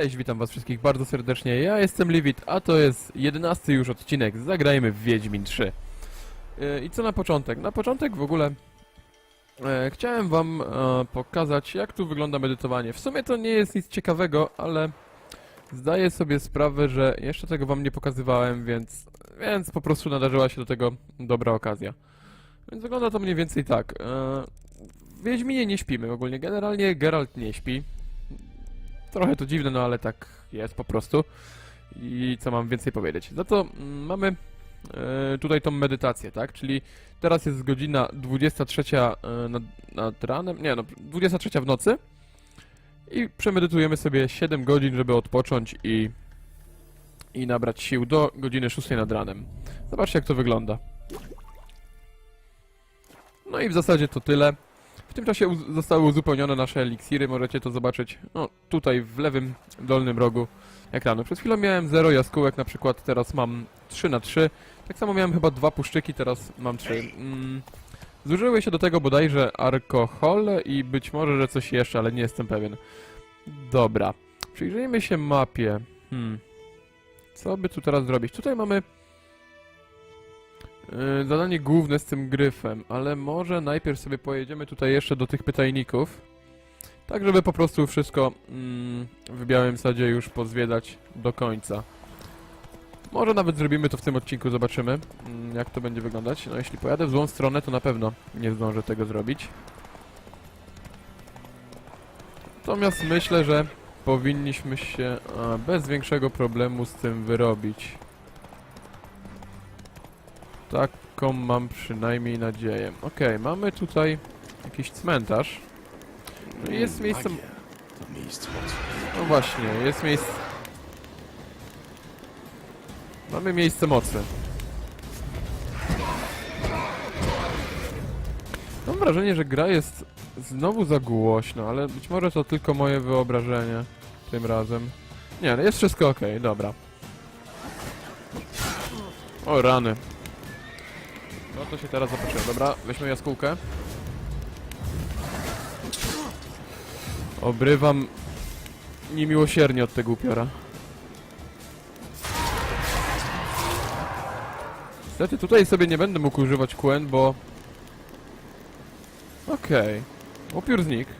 Cześć, witam was wszystkich bardzo serdecznie. Ja jestem Livit, a to jest jedenasty już odcinek. Zagrajmy w Wiedźmin 3. Yy, I co na początek? Na początek w ogóle e, chciałem wam e, pokazać, jak tu wygląda medytowanie. W sumie to nie jest nic ciekawego, ale zdaję sobie sprawę, że jeszcze tego wam nie pokazywałem, więc, więc po prostu nadarzyła się do tego dobra okazja. Więc wygląda to mniej więcej tak. E, w Wiedźminie nie śpimy ogólnie. Generalnie Geralt nie śpi. Trochę to dziwne, no ale tak jest po prostu. I co mam więcej powiedzieć? No to mm, mamy e, tutaj tą medytację, tak? Czyli teraz jest godzina 23 e, nad, nad ranem, nie no, 23 w nocy. I przemedytujemy sobie 7 godzin, żeby odpocząć i, i nabrać sił do godziny 6 nad ranem. Zobaczcie, jak to wygląda. No i w zasadzie to tyle. Tym czasie uz- zostały uzupełnione nasze eliksiry, możecie to zobaczyć no, tutaj w lewym dolnym rogu ekranu. Przed chwilą miałem 0 jaskółek, na przykład teraz mam 3 na 3 Tak samo miałem chyba dwa puszczyki, teraz mam 3. Mm, zużyły się do tego bodajże alkohol i być może, że coś jeszcze, ale nie jestem pewien. Dobra, przyjrzyjmy się mapie. Hmm. Co by tu teraz zrobić? Tutaj mamy zadanie główne z tym gryfem, ale może najpierw sobie pojedziemy tutaj jeszcze do tych pytajników. Tak, żeby po prostu wszystko mm, w białym sadzie już pozwiedzać do końca. Może nawet zrobimy to w tym odcinku, zobaczymy mm, jak to będzie wyglądać. No jeśli pojadę w złą stronę, to na pewno nie zdążę tego zrobić. Natomiast myślę, że powinniśmy się a, bez większego problemu z tym wyrobić. Taką mam przynajmniej nadzieję. Okej, mamy tutaj jakiś cmentarz. No i jest miejsce... Magia. To miejsce mocy. No właśnie, jest miejsce... Mamy miejsce mocy. Mam wrażenie, że gra jest znowu za głośno, ale być może to tylko moje wyobrażenie tym razem. Nie, no jest wszystko ok, dobra. O rany. No to się teraz zobaczyłem. Dobra, weźmy jaskółkę. Obrywam niemiłosiernie od tego upiora. Niestety tutaj sobie nie będę mógł używać QN, bo... Okej. Upiór znikł.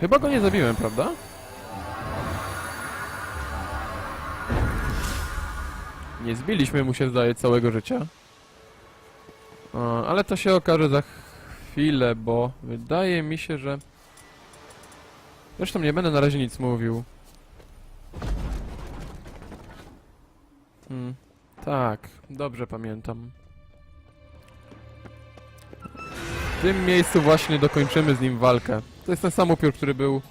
Chyba go nie zabiłem, prawda? Nie zbiliśmy mu się, zdaje, całego życia. Ale to się okaże za chwilę, bo wydaje mi się, że... Zresztą nie będę na razie nic mówił. Hmm. Tak, dobrze pamiętam. W tym miejscu właśnie dokończymy z nim walkę. To jest ten sam upiór, który był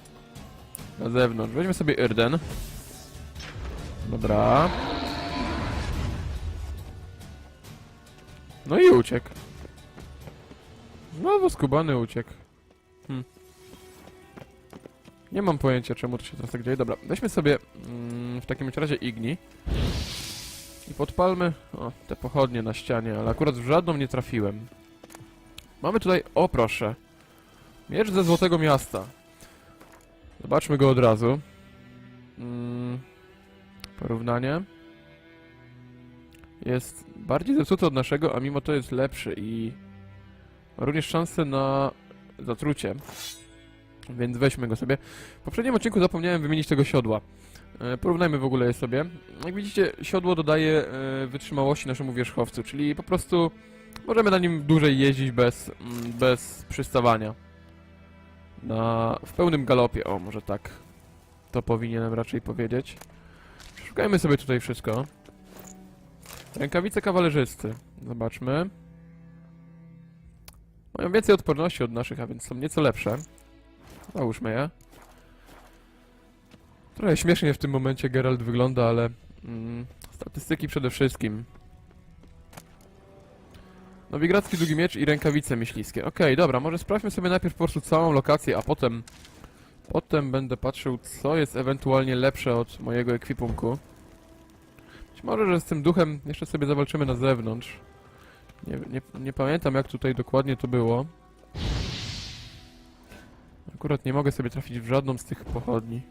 na zewnątrz. Weźmy sobie Irden. Dobra. No i uciekł. Znowu skubany uciekł. Hmm. Nie mam pojęcia, czemu to się teraz tak dzieje. Dobra, weźmy sobie mm, w takim razie Igni. I podpalmy o, te pochodnie na ścianie, ale akurat w żadną nie trafiłem. Mamy tutaj, o proszę, miecz ze Złotego Miasta. Zobaczmy go od razu. Mm, porównanie. Jest bardziej zepsuty od naszego, a mimo to jest lepszy i ma również szansę na zatrucie. Więc weźmy go sobie. W poprzednim odcinku zapomniałem wymienić tego siodła. E, Porównajmy w ogóle je sobie. Jak widzicie, siodło dodaje e, wytrzymałości naszemu wierzchowcu, czyli po prostu możemy na nim dłużej jeździć bez, mm, bez przystawania. Na, w pełnym galopie, o może tak. To powinienem raczej powiedzieć. Przeszukajmy sobie tutaj wszystko. Rękawice kawalerzysty. Zobaczmy. Mają więcej odporności od naszych, a więc są nieco lepsze. Załóżmy je. Trochę śmiesznie w tym momencie Geralt wygląda, ale mm, statystyki przede wszystkim. Nowigradzki długi miecz i rękawice myśliwskie. Okej, dobra, może sprawdźmy sobie najpierw po prostu całą lokację, a potem potem będę patrzył, co jest ewentualnie lepsze od mojego ekwipunku. Może, że z tym duchem jeszcze sobie zawalczymy na zewnątrz. Nie, nie, nie pamiętam, jak tutaj dokładnie to było. Akurat nie mogę sobie trafić w żadną z tych pochodni.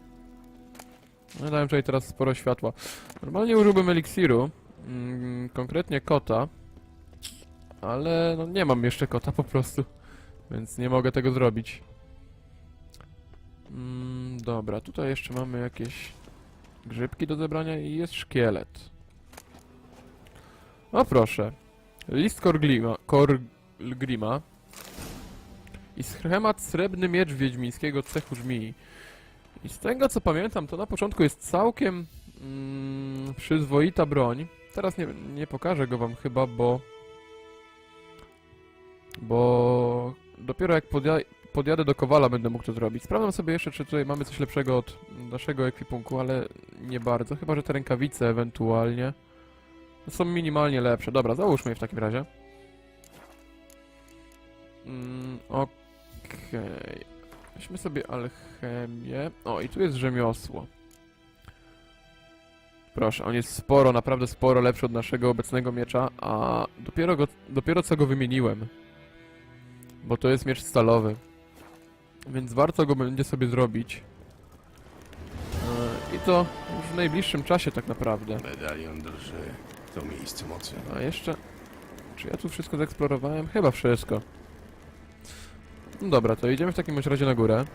No, dałem tutaj teraz sporo światła. Normalnie użyłbym eliksiru, mm, konkretnie kota, ale no nie mam jeszcze kota po prostu, więc nie mogę tego zrobić. Mm, dobra, tutaj jeszcze mamy jakieś grzybki do zebrania i jest szkielet. O proszę. List Korglima, Korglima i schemat srebrny miecz wiedźmińskiego cechu żmii. I z tego co pamiętam, to na początku jest całkiem mm, przyzwoita broń. Teraz nie, nie pokażę go wam chyba, bo... Bo dopiero jak podja podjadę do Kowala będę mógł to zrobić. Sprawdzam sobie jeszcze, czy tutaj mamy coś lepszego od naszego ekwipunku, ale nie bardzo. Chyba, że te rękawice ewentualnie są minimalnie lepsze. Dobra, załóżmy je w takim razie. Mm, Okej. Weźmy sobie alchemię. O, i tu jest rzemiosło. Proszę, on jest sporo, naprawdę sporo lepszy od naszego obecnego miecza, a dopiero, go, dopiero co go wymieniłem. Bo to jest miecz stalowy. Więc warto go będzie sobie zrobić. E, I to już w najbliższym czasie tak naprawdę. Medalion drży. To miejsce mocy. A jeszcze... Czy ja tu wszystko zeksplorowałem? Chyba wszystko. No dobra, to idziemy w takim razie na górę.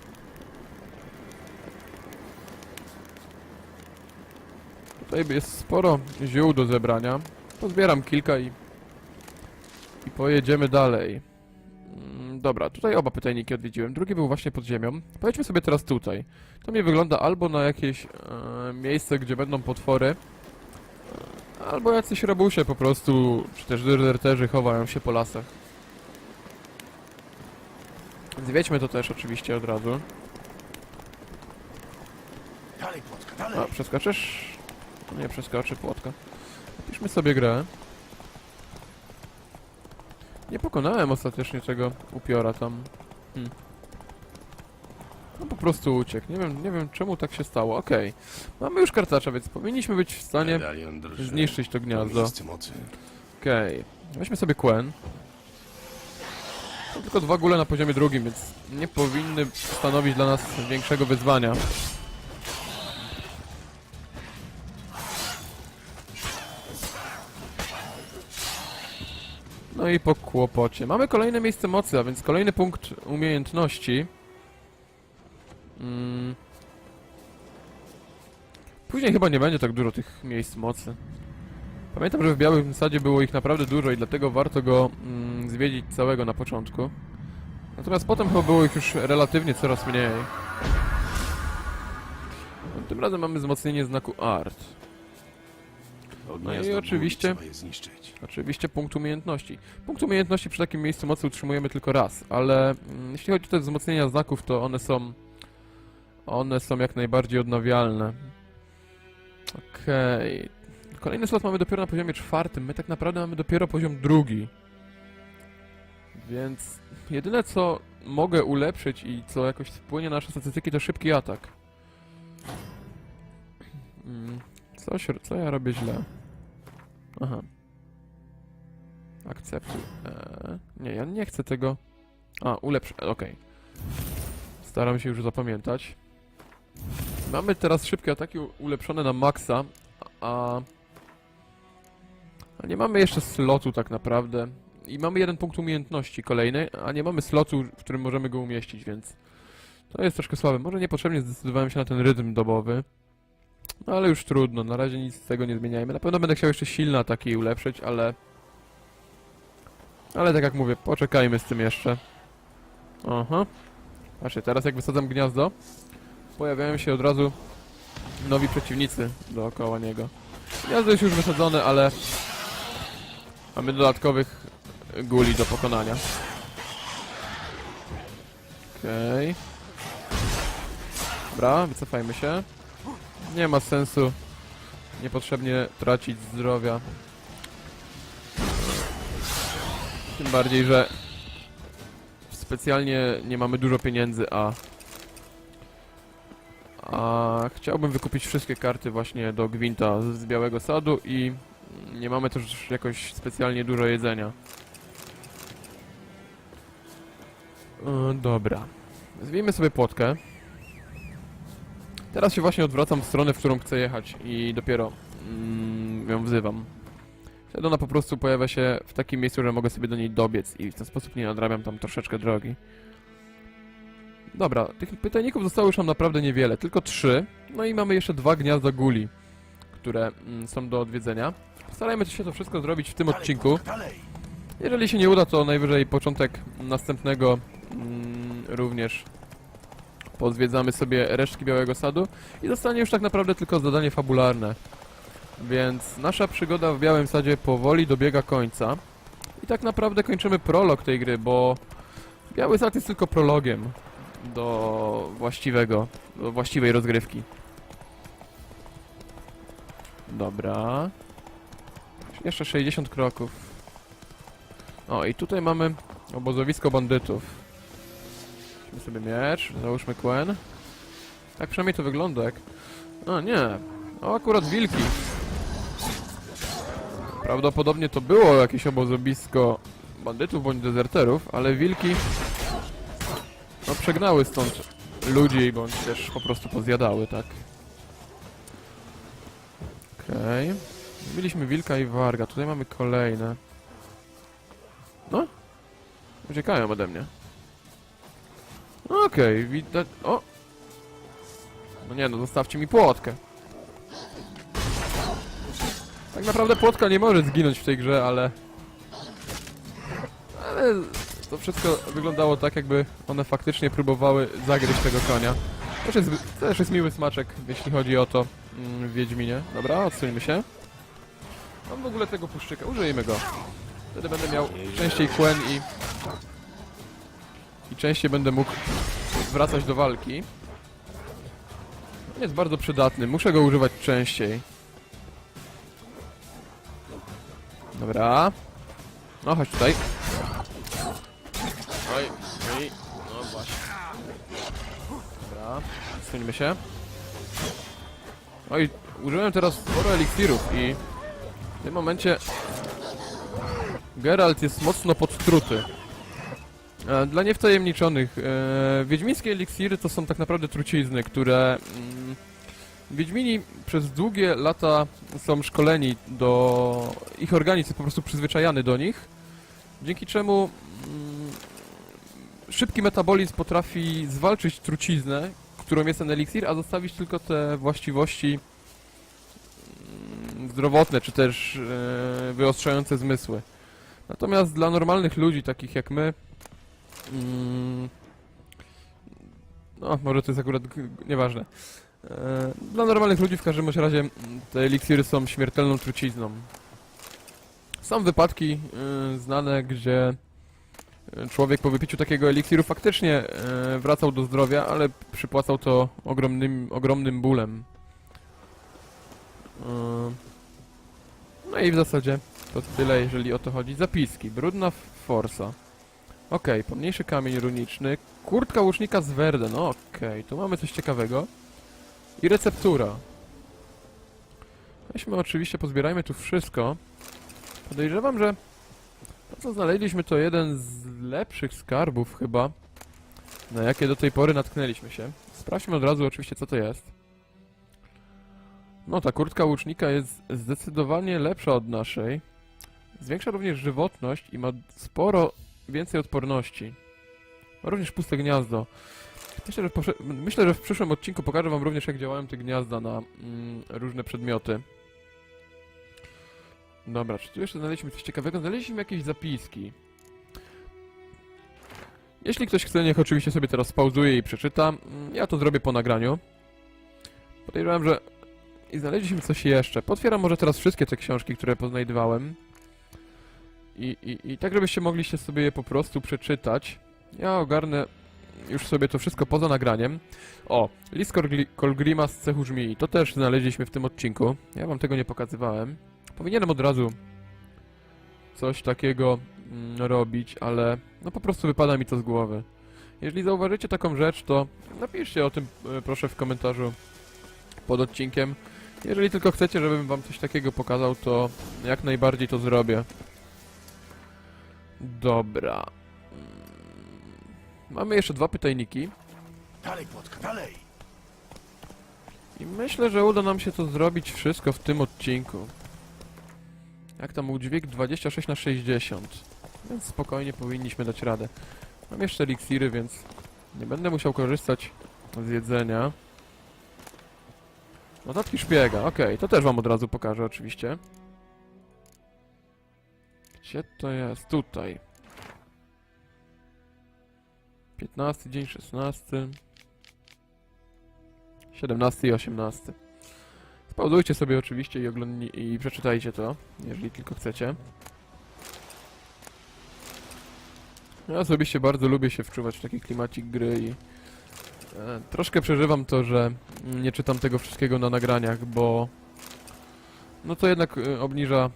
Tutaj jest sporo ziół do zebrania. Pozbieram kilka i... I pojedziemy dalej. Mm, Dobra, tutaj oba pytajniki odwiedziłem. Drugi był właśnie pod ziemią. Pojedźmy sobie teraz tutaj. To mi wygląda albo na jakieś e, miejsce, gdzie będą potwory, Albo jacyś rabusie po prostu, czy też dezerterzy chowają się po lasach. Zwiedźmy to też oczywiście od razu. Dalej, płotka, dalej! A, przeskoczysz? Nie przeskoczy płotka. Napiszmy sobie grę. Nie pokonałem ostatecznie tego upiora tam. Hm. No po prostu uciekł. Nie wiem, nie wiem czemu tak się stało. Okej. Mamy już kartacza, więc powinniśmy być w stanie Medalion zniszczyć to To gniazdo. miejsce mocy. Okej. Weźmy sobie Quen. Są tylko dwa góle na poziomie drugim, więc nie powinny stanowić dla nas większego wyzwania. No i po kłopocie. Mamy kolejne miejsce mocy, a więc kolejny punkt umiejętności. Mm. Później chyba nie będzie tak dużo tych miejsc mocy. Pamiętam, że w Białym Sadzie było ich naprawdę dużo i dlatego warto go mm, zwiedzić całego na początku. Natomiast potem chyba było ich już relatywnie coraz mniej. No, tym razem mamy wzmocnienie znaku Art. No i oczywiście-. Oczywiście punkt umiejętności. Punkt umiejętności przy takim miejscu mocy utrzymujemy tylko raz, ale mm, jeśli chodzi o wzmocnienia znaków, to one są... One są jak najbardziej odnawialne. Okej. Kolejny slot mamy dopiero na poziomie czwartym. My tak naprawdę mamy dopiero poziom drugi. Więc jedyne co mogę ulepszyć i co jakoś wpłynie na nasze statystyki to szybki atak. Mm, co ja robię źle? Aha. Akceptuj. Eee, nie, ja nie chcę tego. A, ulepsz. Okej. Staram się już zapamiętać. Mamy teraz szybkie ataki ulepszone na maksa, a... A nie mamy jeszcze slotu tak naprawdę. I mamy jeden punkt umiejętności kolejny, a nie mamy slotu, w którym możemy go umieścić, więc... To jest troszkę słabe. Może niepotrzebnie zdecydowałem się na ten rytm dobowy. No ale już trudno, na razie nic z tego nie zmieniajmy. Na pewno będę chciał jeszcze silne ataki ulepszyć, ale... Ale tak jak mówię, poczekajmy z tym jeszcze. Aha. Patrzcie, teraz jak wysadzam gniazdo, pojawiają się od razu nowi przeciwnicy dookoła niego. Gniazdo jest już wysadzone, ale mamy dodatkowych guli do pokonania. Okej. Dobra, wycofajmy się. Nie ma sensu niepotrzebnie tracić zdrowia. Tym bardziej, że specjalnie nie mamy dużo pieniędzy, a a chciałbym wykupić wszystkie karty właśnie do Gwinta z Białego Sadu i nie mamy też jakoś specjalnie dużo jedzenia. E, dobra. Zwijmy sobie płotkę. Teraz się właśnie odwracam w stronę, w którą chcę jechać i dopiero mm, ją wzywam. Wtedy ona po prostu pojawia się w takim miejscu, że mogę sobie do niej dobiec i w ten sposób nie nadrabiam tam troszeczkę drogi. Dobra, tych pytajników zostało już nam naprawdę niewiele, tylko trzy. No i mamy jeszcze dwa gniazda guli, które mm, są do odwiedzenia. Starajmy się to wszystko zrobić w tym odcinku. Jeżeli się nie uda, to najwyżej początek następnego mm, również pozwiedzamy sobie resztki Białego Sadu i zostanie już tak naprawdę tylko zadanie fabularne. Więc nasza przygoda w Białym Sadzie powoli dobiega końca i tak naprawdę kończymy prolog tej gry, bo Biały Sad jest tylko prologiem do właściwego, do właściwej rozgrywki. Dobra. Jeszcze 60 kroków. O, i tutaj mamy obozowisko bandytów. Weźmy sobie miecz, załóżmy Quen. Tak przynajmniej to wygląda jak... O, nie. O, akurat wilki. Prawdopodobnie to było jakieś obozowisko bandytów bądź dezerterów, ale wilki... No, przegnały stąd ludzi, bądź też po prostu pozjadały, tak? Okej. Mieliśmy wilka i warga, tutaj mamy kolejne. No. Uciekają ode mnie. Okej, widać... O! No nie no, zostawcie mi płotkę. Tak naprawdę płotka nie może zginąć w tej grze, ale... Ale to wszystko wyglądało tak, jakby one faktycznie próbowały zagryźć tego konia. Też jest, też jest miły smaczek, jeśli chodzi o to mm, w Wiedźminie. Dobra, odsuńmy się. Mam w ogóle tego puszczyka, użyjmy go. Wtedy będę miał częściej Quen i... I częściej będę mógł wracać do walki. Jest bardzo przydatny, muszę go używać częściej. Dobra. No, chodź tutaj. Oj, oj, no właśnie. Dobra, suńmy się. Oj, użyłem teraz sporo eliksirów i w tym momencie Geralt jest mocno podtruty. E, Dla niewtajemniczonych, e, wiedźmińskie eliksiry to są tak naprawdę trucizny, które mm, Wiedźmini przez długie lata są szkoleni do... ich organizm jest po prostu przyzwyczajany do nich, dzięki czemu mm, szybki metabolizm potrafi zwalczyć truciznę, którą jest ten eliksir, a zostawić tylko te właściwości mm, zdrowotne, czy też e, wyostrzające zmysły. Natomiast dla normalnych ludzi, takich jak my, mm, no może to jest akurat nieważne. E, Dla normalnych ludzi w każdym razie mm, te eliksiry są śmiertelną trucizną. Są wypadki y, znane, gdzie człowiek po wypiciu takiego eliksiru faktycznie y, wracał do zdrowia, ale przypłacał to ogromnym, ogromnym bólem. Y, no i w zasadzie to tyle, jeżeli o to chodzi. Zapiski. Brudna forsa. Okej, pomniejszy kamień runiczny. Kurtka łucznika z Verden. Okej, tu mamy coś ciekawego. I receptura. Weźmy oczywiście, pozbierajmy tu wszystko. Podejrzewam, że to co znaleźliśmy to jeden z lepszych skarbów chyba, na jakie do tej pory natknęliśmy się. Sprawdźmy od razu oczywiście co to jest. No, ta kurtka łucznika jest zdecydowanie lepsza od naszej. Zwiększa również żywotność i ma sporo więcej odporności. Ma również puste gniazdo. Myślę, że, myślę, że w przyszłym odcinku pokażę wam również jak działają te gniazda na mm, różne przedmioty. Dobra, czy tu jeszcze znaleźliśmy coś ciekawego? Znaleźliśmy jakieś zapiski. Jeśli ktoś chce, niech oczywiście sobie teraz pauzuje i przeczyta. Mm, Ja to zrobię po nagraniu. Podejrzewam, że... I znaleźliśmy coś jeszcze. Potwieram może teraz wszystkie te książki, które poznajdywałem. I, i, I tak, żebyście mogli się sobie je po prostu przeczytać. Ja ogarnę już sobie to wszystko poza nagraniem. O, list Kolgri- Kolgrima z cechu żmii. To też znaleźliśmy w tym odcinku. Ja wam tego nie pokazywałem. Powinienem od razu coś takiego mm, robić, ale no po prostu wypada mi to z głowy. Jeżeli zauważycie taką rzecz, to napiszcie o tym e, proszę w komentarzu pod odcinkiem. Jeżeli tylko chcecie, żebym wam coś takiego pokazał, to jak najbardziej to zrobię. Dobra. Mm, Mamy jeszcze dwa pytajniki. Dalej, płotka, dalej! I myślę, że uda nam się to zrobić wszystko w tym odcinku. Jak tam udźwig? 26 na 60. Więc spokojnie powinniśmy dać radę. Mam jeszcze eliksiry, więc nie będę musiał korzystać z jedzenia. Notatki szpiega, okej, to też wam od razu pokażę oczywiście. Gdzie to jest? Tutaj. 15 dzień, 16. 17 i 18. Spauzujcie sobie oczywiście i, i przeczytajcie to, jeżeli tylko chcecie. Ja osobiście bardzo lubię się wczuwać w taki klimacik gry i e, troszkę przeżywam to, że nie czytam tego wszystkiego na nagraniach, bo no to jednak e, obniża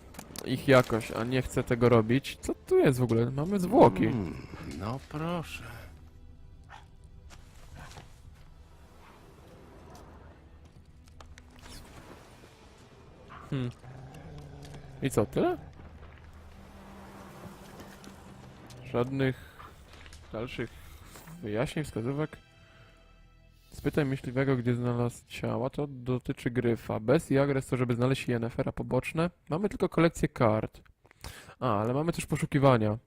ich jakość, a nie chcę tego robić. Co tu jest w ogóle? Mamy zwłoki. Mm, no proszę. Hmm. I co, tyle? Żadnych dalszych wyjaśnień, wskazówek? Spytaj myśliwego, gdzie znalazł ciała. To dotyczy gryfa. Bez i agres to, żeby znaleźć Yennefer, poboczne. Mamy tylko kolekcję kart. A, ale mamy też poszukiwania.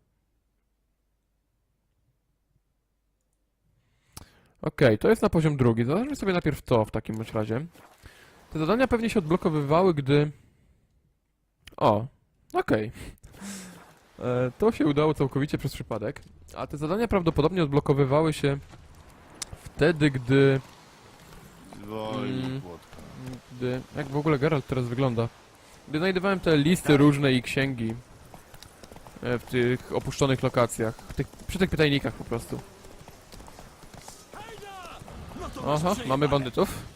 Okej, to jest na poziom drugi. Zobaczmy sobie najpierw to w takim razie. Te zadania pewnie się odblokowywały, gdy... O, okej. E, To się udało całkowicie przez przypadek. A te zadania prawdopodobnie odblokowywały się wtedy, gdy... Zwolnij Mm. gdy jak w ogóle Geralt teraz wygląda? Gdy znajdowałem te listy różne i księgi e, w tych opuszczonych lokacjach, w tych, przy tych pytajnikach po prostu. Aha, mamy bandytów.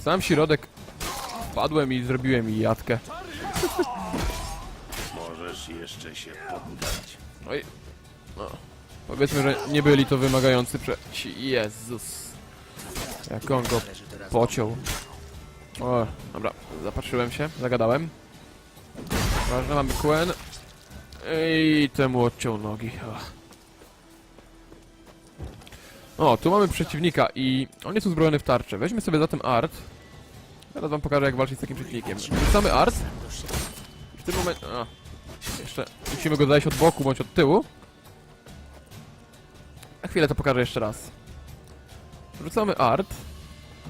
W sam środek wpadłem i zrobiłem jej jatkę. Możesz jeszcze się poddać. Oj. No. Powiedzmy, że nie byli to wymagający prze... Ci- Jezus. Jak on go pociął. O, dobra, zapatrzyłem się, zagadałem. Ważne, mamy Quen. I temu odciął nogi. O, tu mamy przeciwnika i on jest uzbrojony w tarczę. Weźmy sobie zatem art. Teraz wam pokażę jak walczyć z takim przeciwnikiem. Rzucamy art. W tym momencie... A, jeszcze musimy go zajść od boku bądź od tyłu. Na chwilę to pokażę jeszcze raz. Rzucamy art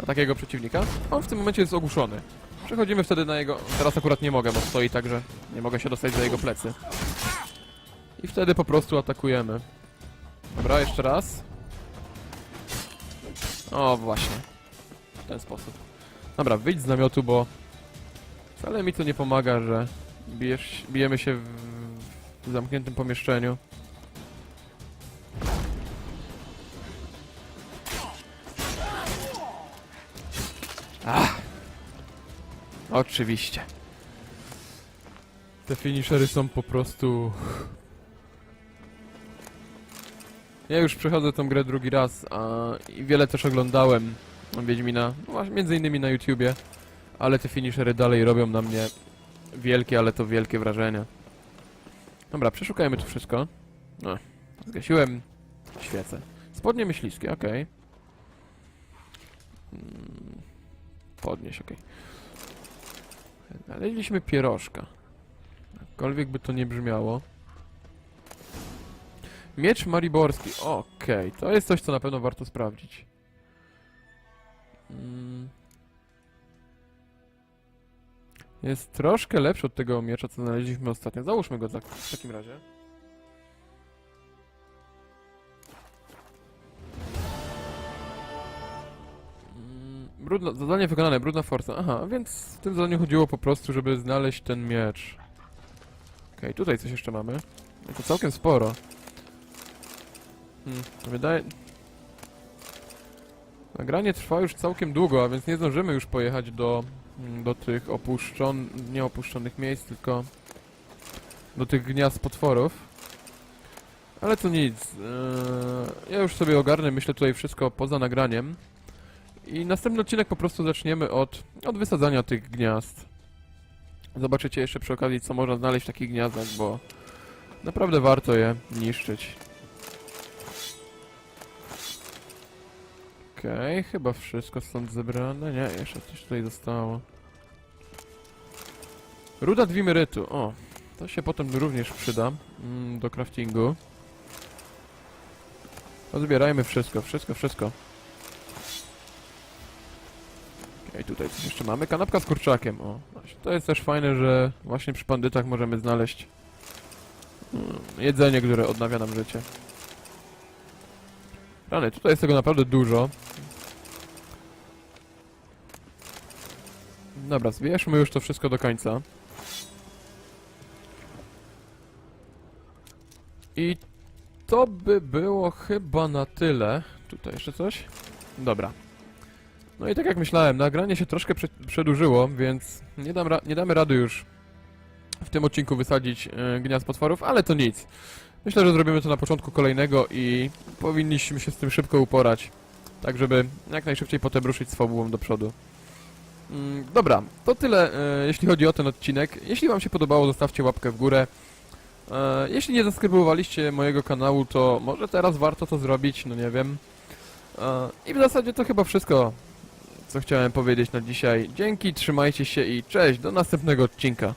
na takiego przeciwnika. On w tym momencie jest ogłuszony. Przechodzimy wtedy na jego... Teraz akurat nie mogę, bo stoi tak, że nie mogę się dostać za jego plecy. I wtedy po prostu atakujemy. Dobra, jeszcze raz. O, właśnie. W ten sposób. Dobra, wyjdź z namiotu, bo wcale mi to nie pomaga, że bijesz, bijemy się w, w zamkniętym pomieszczeniu. Ach! Oczywiście. Te finishery są po prostu... Ja już przechodzę tą grę drugi raz, a i wiele też oglądałem Wiedźmina, no właśnie między innymi na YouTubie, ale te finishery dalej robią na mnie wielkie, ale to wielkie wrażenie. Dobra, przeszukajmy tu wszystko. No, zgasiłem świecę. Spodnie myśliwskie, okej. Mm, Podnieś, okej. Znaleźliśmy pierożka. Jakkolwiek by to nie brzmiało. Miecz mariborski. Okej, to jest coś, co na pewno warto sprawdzić. Mm. Jest troszkę lepszy od tego miecza, co znaleźliśmy ostatnio. Załóżmy go tak, w takim razie. Mm, Brudno, zadanie wykonane, brudna forsa. Aha, więc w tym zadaniu chodziło po prostu, żeby znaleźć ten miecz. Okej, tutaj coś jeszcze mamy. To całkiem sporo. Hmm, wydaje... Nagranie trwa już całkiem długo, a więc nie zdążymy już pojechać do, mm, do tych opuszczon... nie opuszczonych miejsc, tylko do tych gniazd potworów. Ale to nic. Eee, ja już sobie ogarnę, myślę tutaj wszystko poza nagraniem. I następny odcinek po prostu zaczniemy od, od wysadzania tych gniazd. Zobaczycie jeszcze przy okazji, co można znaleźć w takich gniazdach, bo naprawdę warto je niszczyć. Okej, chyba wszystko stąd zebrane. Nie, jeszcze coś tutaj zostało. Ruda dwimerytu. O, to się potem również przyda mm, do craftingu. Odbierajmy wszystko, wszystko, wszystko. Okej, tutaj coś jeszcze mamy. Kanapka z kurczakiem. O, to jest też fajne, że właśnie przy bandytach możemy znaleźć mm, jedzenie, które odnawia nam życie. Rany, tutaj jest tego naprawdę dużo. Dobra, zbierzmy już to wszystko do końca. I to by było chyba na tyle. Tutaj jeszcze coś? Dobra. No i tak jak myślałem, nagranie się troszkę prze przedłużyło, więc nie, dam nie damy rady już w tym odcinku wysadzić e, gniazd potworów, ale to nic. Myślę, że zrobimy to na początku kolejnego i powinniśmy się z tym szybko uporać. Tak, żeby jak najszybciej potem ruszyć z fabułą do przodu. Mm, dobra, to tyle e, jeśli chodzi o ten odcinek. Jeśli Wam się podobało, zostawcie łapkę w górę. E, jeśli nie zasubskrybowaliście mojego kanału, to może teraz warto to zrobić, no nie wiem. E, I w zasadzie to chyba wszystko, co chciałem powiedzieć na dzisiaj. Dzięki, trzymajcie się i cześć, do następnego odcinka.